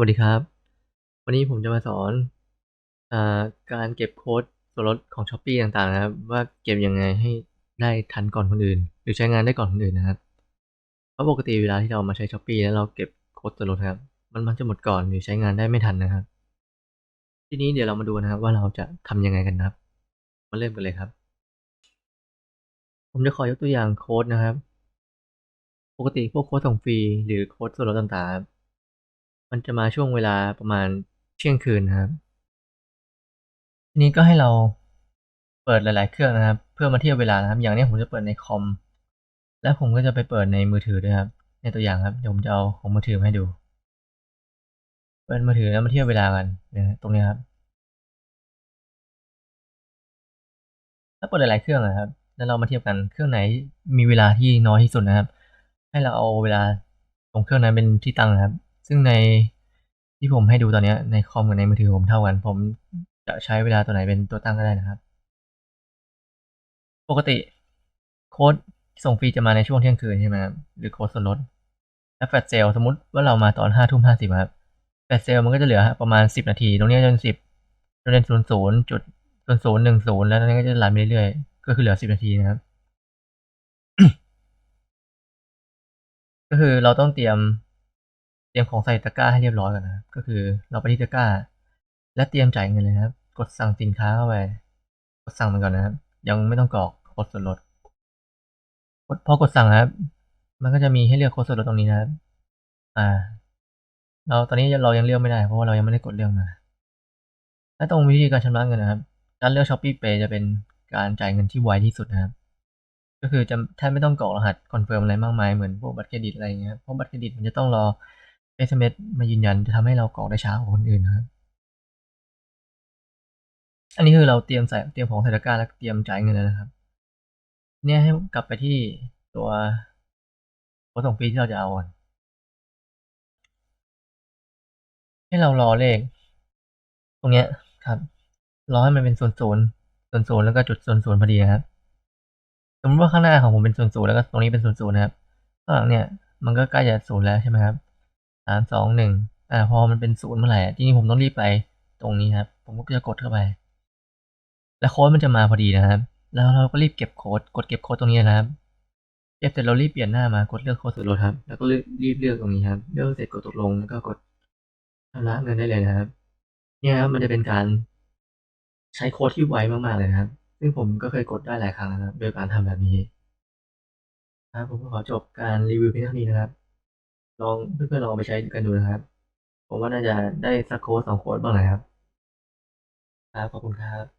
วัสดีครับ วันนี้ผมจะมาสอนอการเก็บโค้ดส่วนลดของ Shopee ต่างๆ นะครับ ว่าเก็บยังไงให้ได้ทันก่อนคนอื่น หรือใช้งานได้ก่อนคนอื่นนะครับ เพราะปกติเวลาที่เรามาใช้ Shopee แล้วเราเก็บโค้ดส่วนลดครับ มันมักจะหมดก่อนหรือใช้งานได้ไม่ทันนะครับ ทีนี้เดี๋ยวเรามาดูนะครับว่าเราจะทำยังไงกันนะครับ มาเริ่มกันเลยครับ ผมจะขอยกตัวอย่างโค้ดนะครับ ปกติพวกโค้ดส่งฟรีหรือโค้ดส่วนลดต่างๆ มันจะมาช่วงเวลาประมาณเที่ยงคืนนะครับ ทีนี้ก็ให้เราเปิดหลาย ๆ เครื่องนะครับ เพื่อมาเทียบเวลานะครับ อย่างนี้ผมจะเปิดในคอม และผมก็จะไปเปิดในมือถือด้วยครับ ในตัวอย่างครับ เดี๋ยวผมจะเอาของมือถือมาให้ดู เปิดมือถือแล้วมาเทียบเวลากันนะตรงนี้ครับถ้าเปิดหลาย ๆ เครื่องนะครับ แล้วเรามาเทียบกัน เครื่องไหนมีเวลาที่น้อยที่สุดนะครับ ให้เราเอาเวลาตรงเครื่องนั้นเป็นที่ตั้งนะครับ ซึ่งในที่ผมให้ดูตอนนี้ในคอมกับในมือถือผมเท่ากัน ผมจะใช้เวลาตัวไหนเป็นตัวตั้งก็ได้นะครับ ปกติโค้ดส่งฟรีจะมาในช่วงเที่ยงคืนใช่ไหมครับหรือโค้ดส่วนลดและแฟลชเซลสมมติว่าเรามาตอนห้าทุ่มห้าสิบครับแฟลชเซลมันก็จะเหลือประมาณสิบนาที ตรงนี้จนสิบจนเป็นศูนย์ศูนย์จุดศูนย์ศูนย์หนึ่งศูนย์แล้วตรงนี้ก็จะรันไปเรื่อยๆก็คือเหลือสิบนาทีนะครับ ก็คือเราต้องเตรียม เตรียมของใส่ตะกร้าให้เรียบร้อยก่อนนะครับ ก็คือเราไปที่ตะกร้า และเตรียมจ่ายเงินเลยครับ กดสั่งสินค้าเข้าไปกดสั่งมันก่อนนะครับ ยังไม่ต้องกรอกโค้ดส่วนลดพอกดสั่งครับ มันก็จะมีให้เลือกโค้ดส่วนลดตรงนี้นะครับ อ่า เราตอนนี้เรายังเลือกไม่ได้เพราะว่าเรายังไม่ได้กดเลือกมา และตรงวิธีการชำระเงินนะครับ การเลือก Shopee Pay จะเป็นการจ่ายเงินที่ไวที่สุดนะครับ ก็คือจะแทบไม่ต้องกรอกรหัสคอนเฟิร์มอะไรมากมายเหมือนพวกบัตรเครดิตอะไรเงี้ย เพราะบัตรเครดิตมันจะต้องรอ SMS มายืนยันจะทำให้เรากรอกได้ช้ากว่าคนอื่นนะครับ อันนี้คือเราเตรียมใส่เตรียมของใส่ตะกร้าแล้วเตรียมจ่ายเงินแล้วนะครับ เนี่ยให้กลับไปที่ตัวโค้ดส่งฟรีที่เราจะเอาอนให้เรารอเลข ตรงเนี้ยครับรอให้มันเป็นศูนศูนย์ศูนศูนย์แล้วก็จุดศูนศูนย์พอดีครับสมมติว่าข้างหน้าของผมเป็นศูนศูนย์แล้วก็ตรงนี้เป็นศูนศูนย์นะครับข้างหลังเนี่ยมันก็ใกล้จะศูนย์แล้วใช่ไหมครับ สามสองหนึ่งอ่าพอมันเป็นศูนย์เมื่อไหร่ทีนี้ผมต้องรีบไปตรงนี้ครับ ผมก็จะกดเข้าไป แล้วโค้ดมันจะมาพอดีนะครับ แล้วเราก็รีบเก็บโค้ดกดเก็บโค้ดตรงนี้นะครับเก็บเสร็จเรารีบเปลี่ยนหน้ามากดเลือกโค้ดส่วนลดครับ แล้วก็รีบเลือกตรงนี้ครับเลือกเสร็จกดตกลงแล้วก็กดชำระเงินได้เลยนะครับ เนี่ยครับมันจะเป็นการใช้โค้ดที่ไวมากๆเลยนะครับ ซึ่งผมก็เคยกดได้หลายครั้งนะครับ โดยการทำแบบนี้ครับผมก็ขอจบการรีวิวเพียงเท่านี้นะครับ ลองเพื่อนๆลองไปใช้กันดูนะครับ ผมว่าน่าจะได้สักโค้ดสองโค้ดบ้างแหละครับ ครับ ขอบคุณครับ